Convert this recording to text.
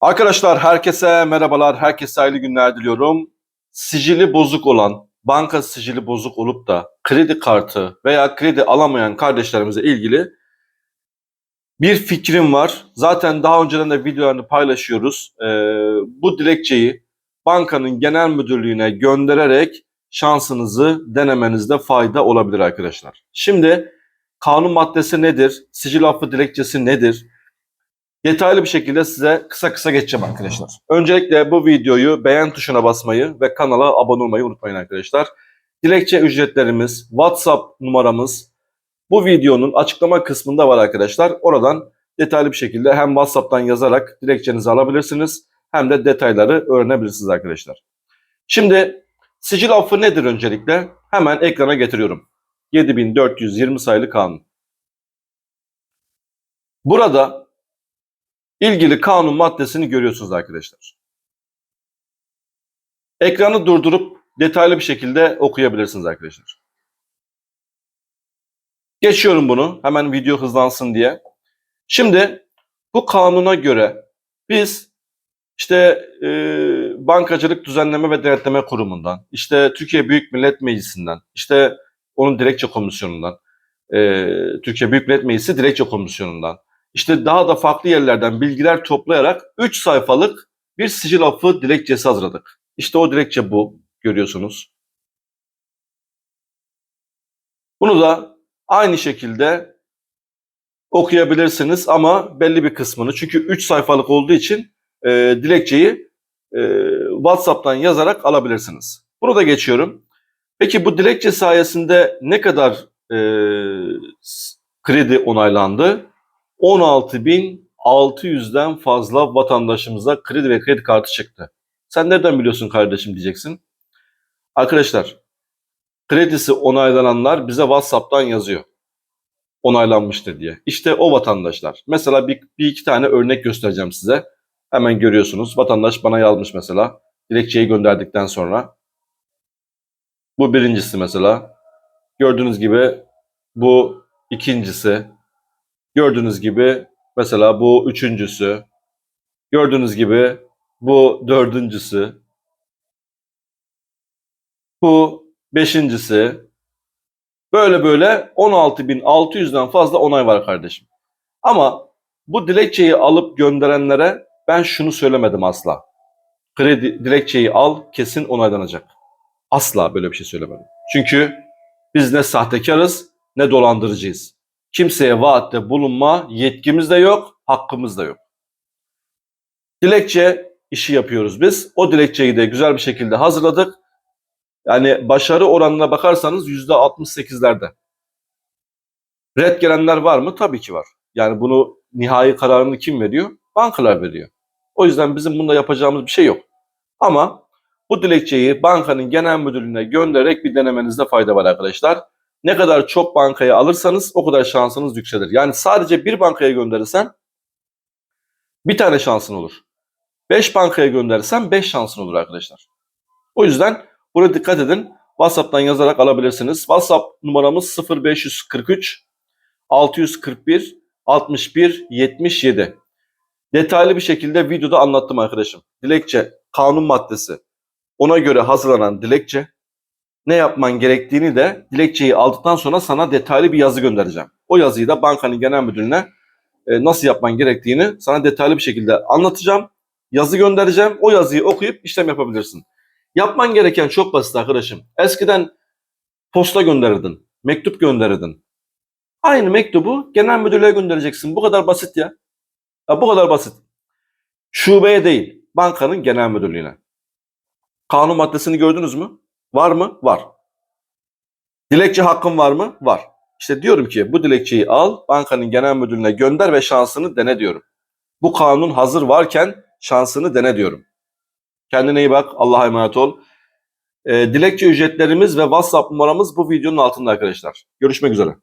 Arkadaşlar herkese merhabalar, herkese hayırlı günler diliyorum. Sicili bozuk olan, banka sicili bozuk olup da kredi kartı veya kredi alamayan kardeşlerimize ilgili bir fikrim var. Zaten daha önceden de videolarını paylaşıyoruz. Ee, bu dilekçeyi bankanın genel müdürlüğüne göndererek şansınızı denemenizde fayda olabilir arkadaşlar. Şimdi kanun maddesi nedir? Sicil affı dilekçesi nedir? Detaylı bir şekilde size kısa kısa geçeceğim arkadaşlar. Öncelikle bu videoyu beğen tuşuna basmayı ve kanala abone olmayı unutmayın arkadaşlar. Dilekçe ücretlerimiz, WhatsApp numaramız bu videonun açıklama kısmında var arkadaşlar. Oradan detaylı bir şekilde hem WhatsApp'tan yazarak dilekçenizi alabilirsiniz hem de detayları öğrenebilirsiniz arkadaşlar. Şimdi sicil affı nedir öncelikle? Hemen ekrana getiriyorum. 7420 sayılı kanun. Burada ilgili kanun maddesini görüyorsunuz arkadaşlar. Ekranı durdurup detaylı bir şekilde okuyabilirsiniz arkadaşlar. Geçiyorum bunu. Hemen video hızlansın diye. Şimdi bu kanuna göre biz işte e, Bankacılık Düzenleme ve Denetleme Kurumu'ndan, işte Türkiye Büyük Millet Meclisi'nden, işte onun dilekçe komisyonundan, e, Türkiye Büyük Millet Meclisi dilekçe komisyonundan, işte daha da farklı yerlerden bilgiler toplayarak 3 sayfalık bir sicil affı dilekçesi hazırladık. İşte o dilekçe bu görüyorsunuz. Bunu da aynı şekilde okuyabilirsiniz ama belli bir kısmını çünkü 3 sayfalık olduğu için e, dilekçeyi e, WhatsApp'tan yazarak alabilirsiniz. Bunu da geçiyorum. Peki bu dilekçe sayesinde ne kadar e, kredi onaylandı? 16.600'den fazla vatandaşımıza kredi ve kredi kartı çıktı. Sen nereden biliyorsun kardeşim diyeceksin. Arkadaşlar kredisi onaylananlar bize WhatsApp'tan yazıyor. Onaylanmıştır diye. İşte o vatandaşlar. Mesela bir, bir iki tane örnek göstereceğim size. Hemen görüyorsunuz. Vatandaş bana yazmış mesela. Dilekçeyi gönderdikten sonra. Bu birincisi mesela. Gördüğünüz gibi bu ikincisi. Gördüğünüz gibi mesela bu üçüncüsü. Gördüğünüz gibi bu dördüncüsü. Bu beşincisi. Böyle böyle 16.600'den fazla onay var kardeşim. Ama bu dilekçeyi alıp gönderenlere ben şunu söylemedim asla. Kredi dilekçeyi al kesin onaylanacak. Asla böyle bir şey söylemedim. Çünkü biz ne sahtekarız ne dolandırıcıyız. Kimseye vaatte bulunma yetkimiz de yok, hakkımız da yok. Dilekçe işi yapıyoruz biz. O dilekçeyi de güzel bir şekilde hazırladık. Yani başarı oranına bakarsanız yüzde 68'lerde. Red gelenler var mı? Tabii ki var. Yani bunu nihai kararını kim veriyor? Bankalar veriyor. O yüzden bizim bunda yapacağımız bir şey yok. Ama bu dilekçeyi bankanın genel müdürlüğüne göndererek bir denemenizde fayda var arkadaşlar. Ne kadar çok bankaya alırsanız o kadar şansınız yükselir. Yani sadece bir bankaya gönderirsen bir tane şansın olur. Beş bankaya gönderirsen beş şansın olur arkadaşlar. O yüzden buraya dikkat edin. WhatsApp'tan yazarak alabilirsiniz. WhatsApp numaramız 0543 641 61 77. Detaylı bir şekilde videoda anlattım arkadaşım. Dilekçe, kanun maddesi, ona göre hazırlanan dilekçe, ne yapman gerektiğini de dilekçeyi aldıktan sonra sana detaylı bir yazı göndereceğim. O yazıyı da bankanın genel müdürüne e, nasıl yapman gerektiğini sana detaylı bir şekilde anlatacağım. Yazı göndereceğim. O yazıyı okuyup işlem yapabilirsin. Yapman gereken çok basit arkadaşım. Eskiden posta gönderirdin, mektup gönderirdin. Aynı mektubu genel müdürlüğe göndereceksin. Bu kadar basit ya. ya bu kadar basit. Şubeye değil, bankanın genel müdürlüğüne. Kanun maddesini gördünüz mü? Var mı? Var. Dilekçe hakkın var mı? Var. İşte diyorum ki bu dilekçeyi al, bankanın genel müdürlüğüne gönder ve şansını dene diyorum. Bu kanun hazır varken şansını dene diyorum. Kendine iyi bak, Allah'a emanet ol. E, dilekçe ücretlerimiz ve WhatsApp numaramız bu videonun altında arkadaşlar. Görüşmek üzere.